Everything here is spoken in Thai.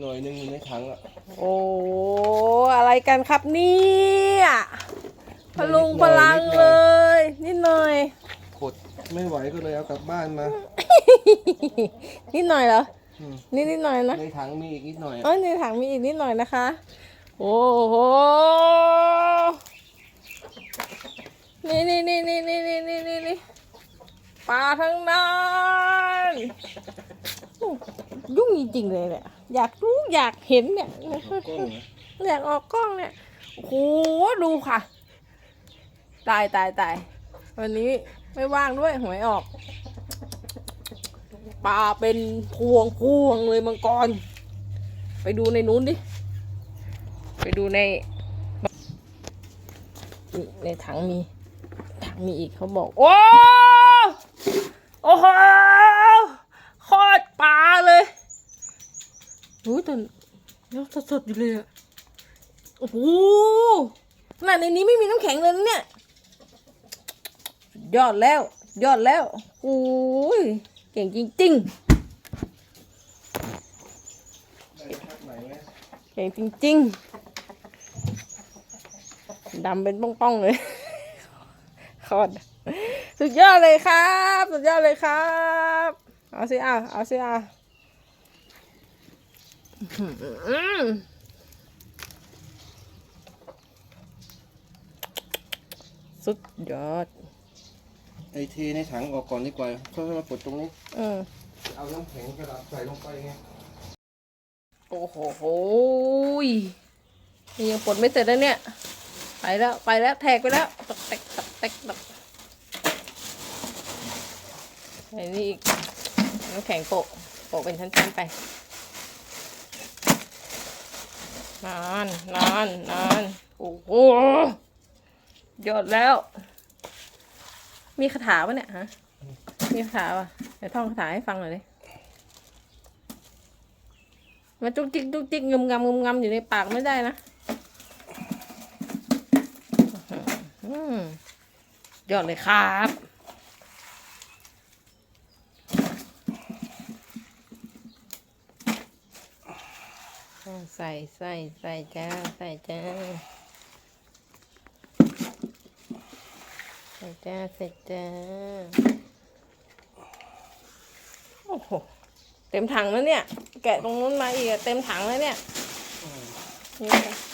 หน่วยหนึ่งอยู่ในถังอะโอ้อะไรกันครับเนี่ยพลุงพลังเลย นิดหน่อย ขดไม่ไหวก็เลยเอากลับบ้านมานิดหน่อยเหรออืมนิดนิดหน่อยนะในถังมีอีกนิดหน่อยเอ้ยในถังมีอีกนิดหน่อยนะคะ โอ้โหนี่นี่นี่นี่นี่นี่นี่นี่นี่ปลาทั้งนั้นโอ้ยุ่งจริงๆเลยเนี่ย อยากรู้อยากเห็นเนี่ยกล้องนะอยากออกกล้องเนี่ยโอ้โหดูค่ะ ตายตายตายวันนี้ไม่ว่างด้วยหวยออกปลาเป็นพวงพวงเลยมังกร ไปดูในนู้นดิ ไปดูในนี่ในถังมี ถังมีอีกเขาบอก โอ้โอ้โหโคตรปลาเลย รู้แต่ยังสดๆอยู่เลยอะโอ้โหขนาดในนี้ไม่มีน้ำแข็งเลยนะเนี่ย ยอดแล้ว ยอดแล้วโอ้ยเก่งจริงได้พักไหนไหมๆเก่งจริงๆดำเป็นป้องๆเลยคตรสุดยอดเลยครับ สุดยอดเลยครับ เอาสิอะเอาสิอะ สุดยอด ไอเทในถังออกก่อนดีกว่าค่อยๆมากดตรงนี้อืมเอาน้ำแข็งกระดาษใส่ลงไปไงโอ้โหโหยนี่ยังปลดไม่เสร็จแล้วเนี่ย ไปแล้ว ไปแล้ว แทกไปแล้วตกแตกตกแตกตกไอ้นี่อีกน้ำแข็งโปะโปะเป็นชั้นๆไป นานนานนานโอ้โหยอดแล้ว มีคาถาปะเนี่ยฮะ มีคาถาปะเดี๋ยวท่องคาถาให้ฟังหน่อยดิมาจุกจิกจุกจิกงมงำงมงำอยู่ในปากไม่ได้นะอื้อหือยอดเลยครับ ใส่ใส่ใส่จ้า ใส่จ้า ใส่จ้า ใส่จ้า โอ้โห เต็มถังแล้วเนี่ย แกะตรงนู้นมาอีกอะเต็มถังแล้วเนี่ยนี่ค่ะ